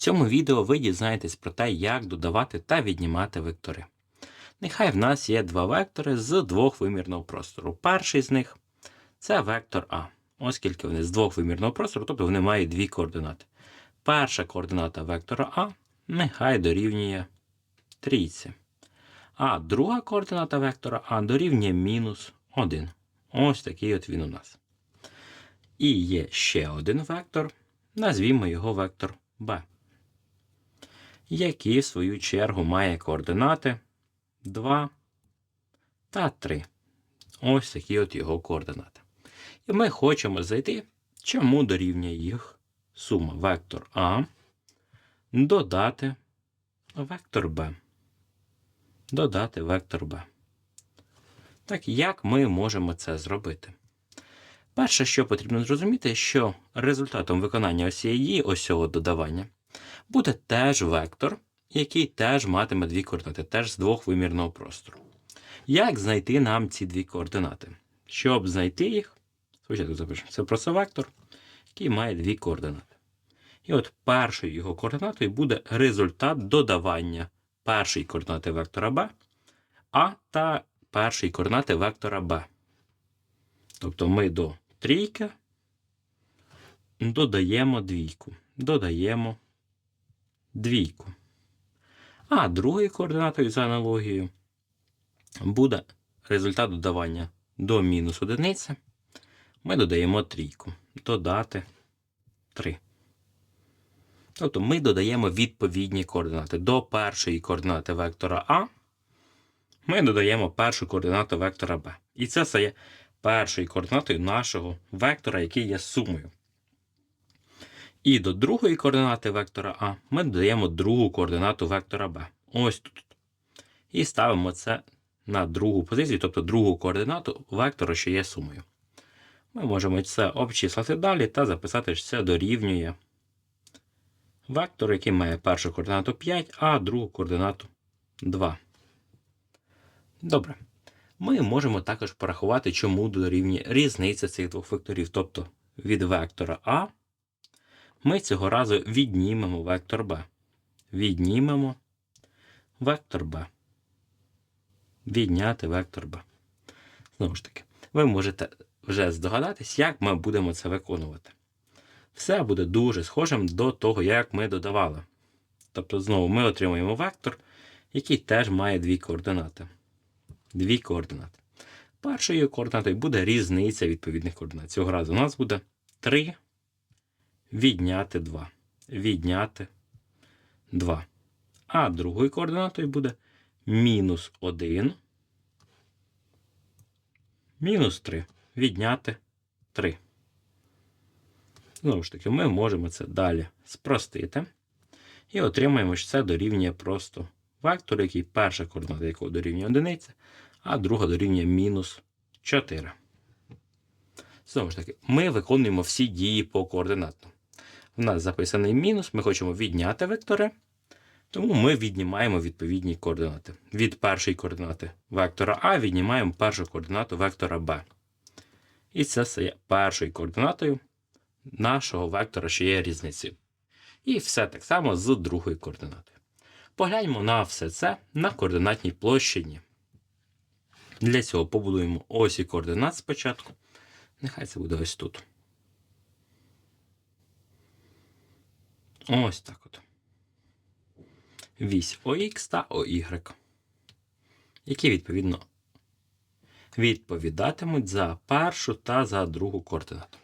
цьому відео ви дізнаєтесь про те, як додавати та віднімати вектори. Нехай в нас є два вектори з двохвимірного простору. Перший з них це вектор А, оскільки вони з двохвимірного простору, тобто вони мають дві координати. Перша координата вектора А нехай дорівнює трійці. А друга координата вектора А дорівнює мінус 1. Ось такий от він у нас. І є ще один вектор, назвімо його вектор b, який в свою чергу має координати 2 та 3. Ось такі от його координати. І ми хочемо знайти, чому дорівнює їх сума вектор А додати вектор b. Додати вектор b. Так, як ми можемо це зробити? Перше, що потрібно зрозуміти, що результатом виконання ось цієї ось цього додавання буде теж вектор, який теж матиме дві координати, теж з двохвимірного простору. Як знайти нам ці дві координати? Щоб знайти їх, спочатку запишемо, це просто вектор, який має дві координати. І от першою його координатою буде результат додавання першої координати вектора b, а та першої координати вектора b. Тобто ми до трійки додаємо двійку. Додаємо двійку. А другою координатою за аналогією буде результат додавання до мінус одиниці. Ми додаємо трійку. Додати 3. Тобто ми додаємо відповідні координати. До першої координати вектора А ми додаємо першу координату вектора b. І це стає першою координатою нашого вектора, який є сумою. І до другої координати вектора А ми додаємо другу координату вектора b. Ось тут. І ставимо це на другу позицію, тобто другу координату вектора, що є сумою. Ми можемо це обчислити далі та записати, що це дорівнює вектору, який має першу координату 5, а другу координату 2. Добре. Ми можемо також порахувати, чому дорівнює різниця цих двох векторів. Тобто від вектора А ми цього разу віднімемо вектор b. Віднімемо вектор b. Відняти вектор b. Знову ж таки, ви можете вже здогадатись, як ми будемо це виконувати. Все буде дуже схожим до того, як ми додавали. Тобто, знову ми отримуємо вектор, який теж має дві координати. Дві координати. Першою координатою буде різниця відповідних координат. Цього разу у нас буде 3 відняти 2. Відняти 2. А другою координатою буде мінус 1. Мінус 3. Відняти 3. Знову ж таки, ми можемо це далі спростити. І отримаємо, що це дорівнює просто вектору, який перша координата якого дорівнює 1, а друга дорівнює мінус 4. Знову ж таки, ми виконуємо всі дії по координатам. У нас записаний мінус, ми хочемо відняти вектори, тому ми віднімаємо відповідні координати. Від першої координати вектора А віднімаємо першу координату вектора Б. І це стає першою координатою нашого вектора, що є різницею. І все так само з другою координатою. Погляньмо на все це на координатній площині. Для цього побудуємо осі координат спочатку. Нехай це буде ось тут. Ось так от. Вісь ОХ та ОY. Які відповідно відповідатимуть за першу та за другу координату.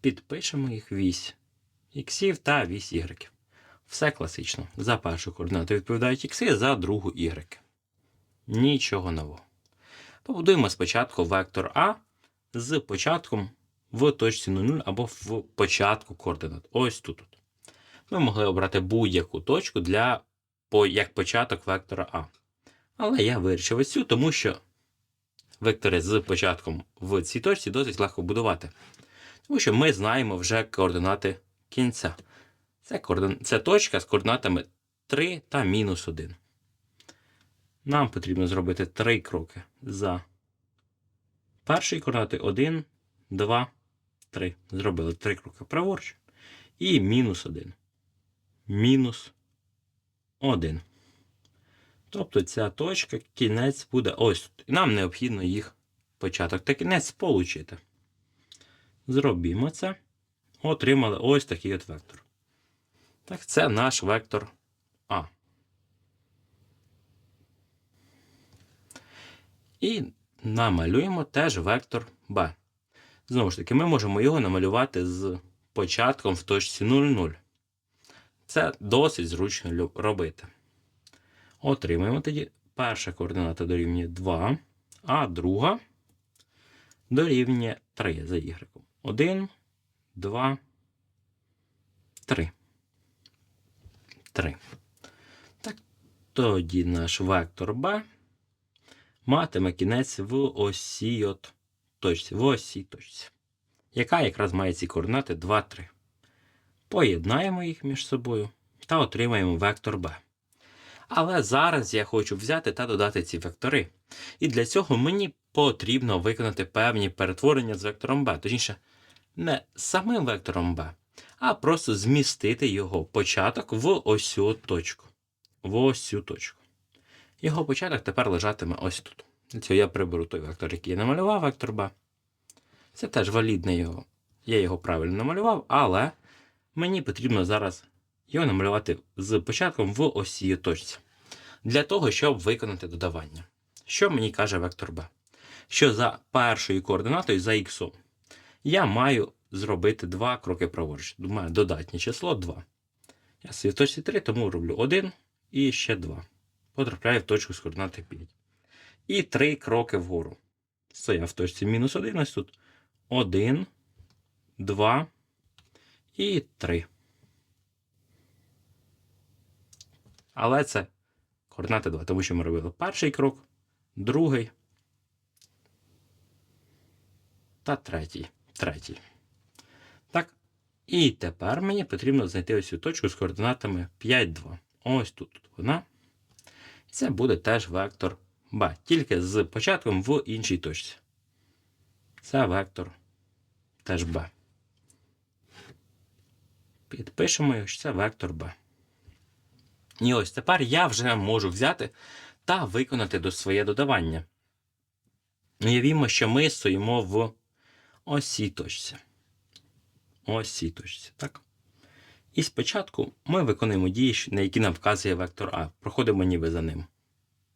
Підпишемо їх вісь іксів та вісь ігреків. Все класично. За першу координату відповідають ікси, за другу ігреки. Нічого нового. Побудуємо спочатку вектор А з початком в точці 0 або в початку координат. Ось тут. Ми могли обрати будь-яку точку для, як початок вектора А. Але я вирішив ось цю, тому що вектори з початком в цій точці досить легко будувати. Тому що ми знаємо вже координати кінця. Це, координ... Це точка з координатами 3 та мінус 1. Нам потрібно зробити 3 кроки за першої координати 1, 2, 3. Зробили 3 кроки праворуч. І мінус 1. мінус 1. Тобто ця точка, кінець буде ось тут. І нам необхідно їх початок та кінець сполучити. Зробімо це. Отримали ось такий от вектор. Так, це наш вектор А. І намалюємо теж вектор Б. Знову ж таки, ми можемо його намалювати з початком в точці 0,0. Це досить зручно робити. Отримаємо тоді перша координата дорівнює 2, а друга дорівнює 3 за y. 1, 2, 3. 3. Так, тоді наш вектор b матиме кінець в осі от точці, в осі точці, яка якраз має ці координати 2, 3. Поєднаємо їх між собою та отримаємо вектор b. Але зараз я хочу взяти та додати ці вектори. І для цього мені потрібно виконати певні перетворення з вектором b. Точніше, не самим вектором b, а просто змістити його початок в ось цю точку. В ось цю точку. Його початок тепер лежатиме ось тут. Цього я приберу той вектор, який я намалював, вектор b. Це теж валідний його. Я його правильно намалював, але мені потрібно зараз його намалювати з початком в осі точці. Для того, щоб виконати додавання. Що мені каже вектор b? Що за першою координатою за х я маю зробити два кроки праворуч. Думаю, додатнє число 2. Я в точці 3, тому роблю 1 і ще 2. Потрапляю в точку з координати 5. І 3 кроки вгору. Стояв в точці мінус 1, ось тут 1, 2 і 3. Але це координати 2, тому що ми робили перший крок, другий та третій. Третій. Так. І тепер мені потрібно знайти ось цю точку з координатами 5, 2. Ось тут вона. Це буде теж вектор b, тільки з початком в іншій точці. Це вектор теж b. Підпишемо його, що це вектор b. І ось тепер я вже можу взяти та виконати до своє додавання. Уявімо, що ми стоїмо в ось точці. Ось цій точці, так? І спочатку ми виконуємо дії, на які нам вказує вектор А. Проходимо ніби за ним.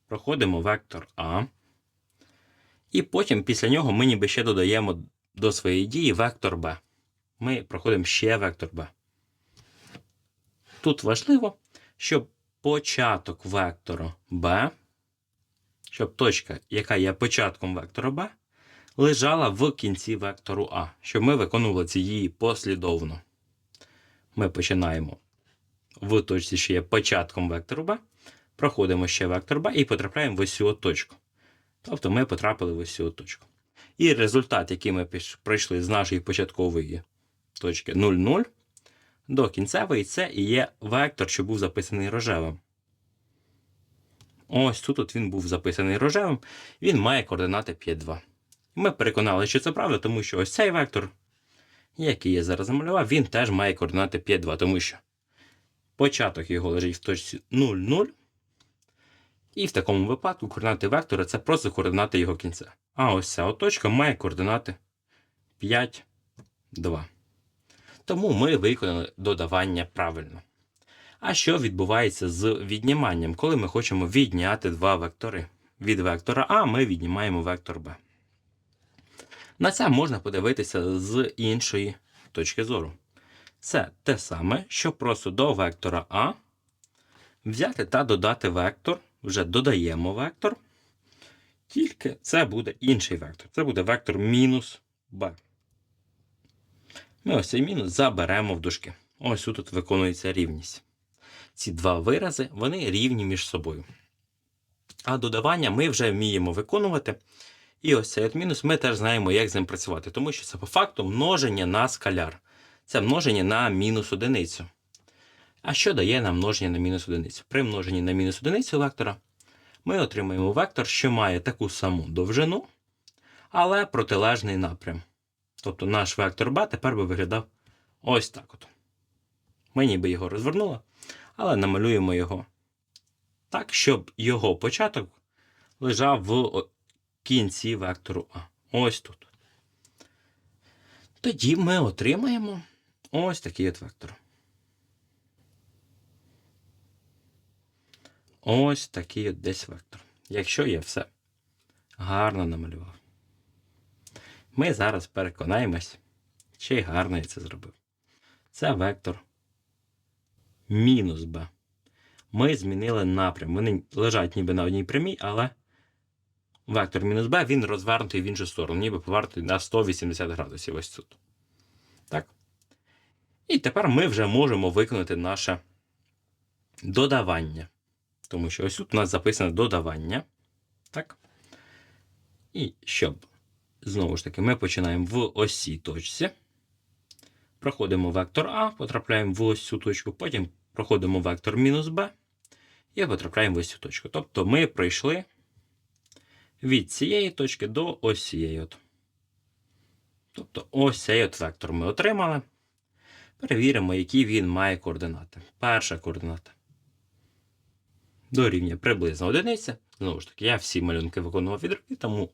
Проходимо вектор А. І потім після нього ми ніби ще додаємо до своєї дії вектор Б. Ми проходимо ще вектор Б. Тут важливо, щоб початок вектора b, щоб точка, яка є початком вектора b, лежала в кінці вектору А, щоб ми виконували ці дії послідовно. Ми починаємо в точці, що є початком вектору b, проходимо ще вектор b і потрапляємо в ось цю точку. Тобто ми потрапили в ось цю точку. І результат, який ми пройшли з нашої початкової точки 0,0, до кінцевої це і є вектор, що був записаний рожевим. Ось тут от він був записаний рожевим, він має координати 5,2. Ми переконали, що це правда, тому що ось цей вектор, який я зараз намалював, він теж має координати 5,2, тому що початок його лежить в точці 0,0. І в такому випадку координати вектора це просто координати його кінця. А ось ця от точка має координати 5, 2. Тому ми виконали додавання правильно. А що відбувається з відніманням, коли ми хочемо відняти два вектори? Від вектора А ми віднімаємо вектор Б. На це можна подивитися з іншої точки зору. Це те саме, що просто до вектора А взяти та додати вектор. Вже додаємо вектор. Тільки це буде інший вектор. Це буде вектор мінус Б. Ми ось цей мінус заберемо в дужки. Ось тут виконується рівність. Ці два вирази вони рівні між собою. А додавання ми вже вміємо виконувати. І ось цей от мінус ми теж знаємо, як з ним працювати, тому що це по факту множення на скаляр. Це множення на мінус одиницю. А що дає нам множення на мінус одиницю? При множенні на мінус одиницю вектора ми отримаємо вектор, що має таку саму довжину, але протилежний напрям. Тобто наш вектор b тепер би виглядав ось так от. Ми ніби його розвернули, але намалюємо його так, щоб його початок лежав в кінці вектору А. Ось тут. Тоді ми отримаємо ось такий от вектор. Ось такий от десь вектор. Якщо я все гарно намалював. Ми зараз переконаємось, чи гарно я це зробив. Це вектор мінус b. Ми змінили напрям. Вони лежать ніби на одній прямій, але вектор мінус b він розвернутий в іншу сторону, ніби повернутий на 180 градусів ось тут. Так. І тепер ми вже можемо виконати наше додавання. Тому що ось тут у нас записано додавання. Так. І щоб, знову ж таки, ми починаємо в ось точці. Проходимо вектор А, потрапляємо в ось цю точку, потім проходимо вектор мінус b і потрапляємо в ось цю точку. Тобто ми пройшли від цієї точки до ось цієї. От. Тобто ось цей от вектор ми отримали. Перевіримо, які він має координати. Перша координата. Дорівнює приблизно одиниця. Знову ж таки, я всі малюнки виконував від руки, тому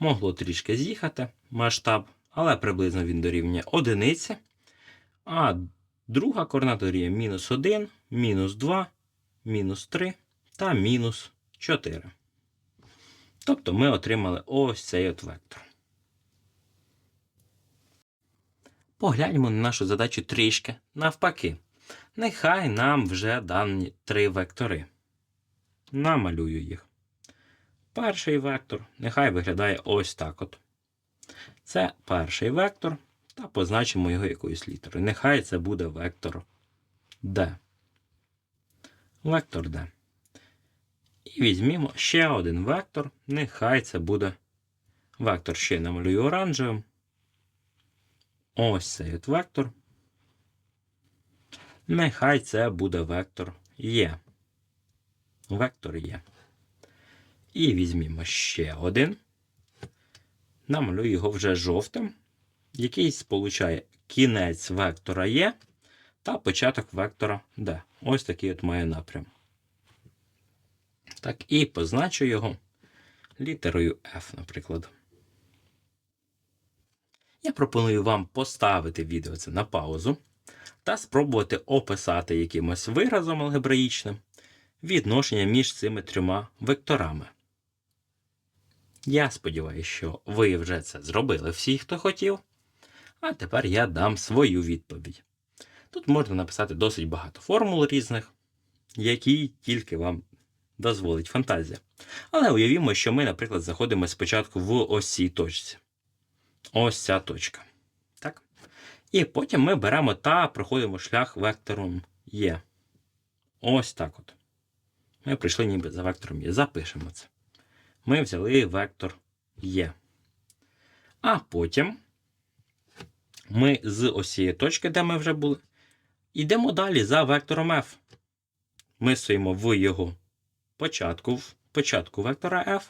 могло трішки з'їхати масштаб, але приблизно він дорівнює одиниці. А друга координата мінус 1, мінус 2, мінус 3 та мінус 4. Тобто ми отримали ось цей от вектор. Погляньмо на нашу задачу трішки навпаки. Нехай нам вже дані три вектори. Намалюю їх. Перший вектор нехай виглядає ось так от. Це перший вектор, та позначимо його якоюсь літерою. Нехай це буде вектор D. Вектор D. І візьмімо ще один вектор. Нехай це буде вектор ще намалюю оранжевим. Ось цей от вектор. Нехай це буде вектор Є. Вектор Є. І візьмімо ще один. Намалюю його вже жовтим, який сполучає кінець вектора Є та початок вектора D. Ось такий от має напрям. Так, і позначу його літерою F, наприклад. Я пропоную вам поставити відео це на паузу та спробувати описати якимось виразом алгебраїчним відношення між цими трьома векторами. Я сподіваюся, що ви вже це зробили всі, хто хотів. А тепер я дам свою відповідь. Тут можна написати досить багато формул різних, які тільки вам дозволить фантазія. Але уявімо, що ми, наприклад, заходимо спочатку в ось цій точці. Ось ця точка. Так? І потім ми беремо та проходимо шлях вектором Є. Ось так от. Ми прийшли ніби за вектором Є. Запишемо це. Ми взяли вектор Є. А потім ми з ось цієї точки, де ми вже були, йдемо далі за вектором F. Ми стоїмо в його початку, в початку вектора F.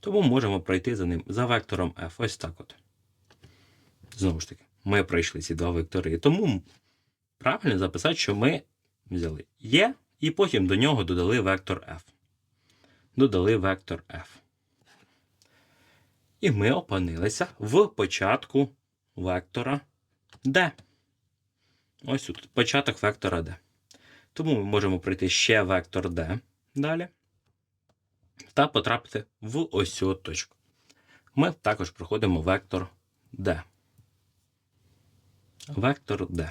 Тому можемо пройти за ним за вектором F. Ось так от. Знову ж таки, ми пройшли ці два вектори. Тому правильно записати, що ми взяли Є, і потім до нього додали вектор F. Додали вектор F. І ми опинилися в початку вектора D. Ось тут початок вектора D. Тому ми можемо пройти ще вектор D далі. Та потрапити в ось цю точку. Ми також проходимо вектор D. Вектор D.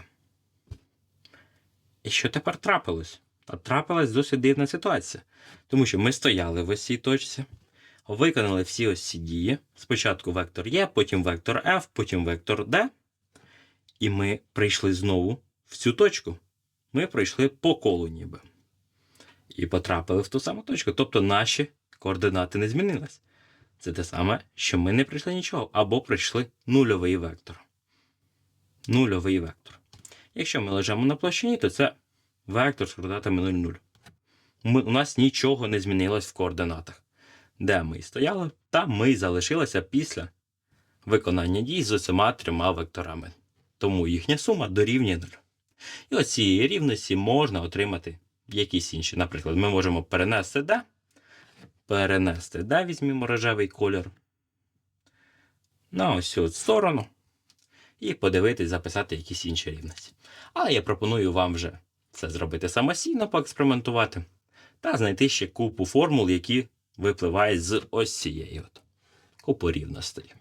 І що тепер трапилось? Трапилась досить дивна ситуація. Тому що ми стояли в ось точці, виконали всі ось ці дії. Спочатку вектор Є, потім вектор F, потім вектор D. І ми прийшли знову в цю точку. Ми пройшли по колу ніби. І потрапили в ту саму точку. Тобто наші координати не змінились. Це те саме, що ми не прийшли нічого, або прийшли нульовий вектор. Нульовий вектор. Якщо ми лежимо на площині, то це вектор з координатами 0, 0. Ми, у нас нічого не змінилось в координатах. Де ми і стояли, та ми залишилися після виконання дій з усіма трьома векторами. Тому їхня сума дорівнює 0. І ось цієї рівності можна отримати якісь інші. Наприклад, ми можемо перенести D, перенести D, візьмімо рожевий кольор на ось цю сторону і подивитись, записати якісь інші рівності. Але я пропоную вам вже це зробити самостійно, поекспериментувати та знайти ще купу формул, які випливають з ось цієї от купу рівностей.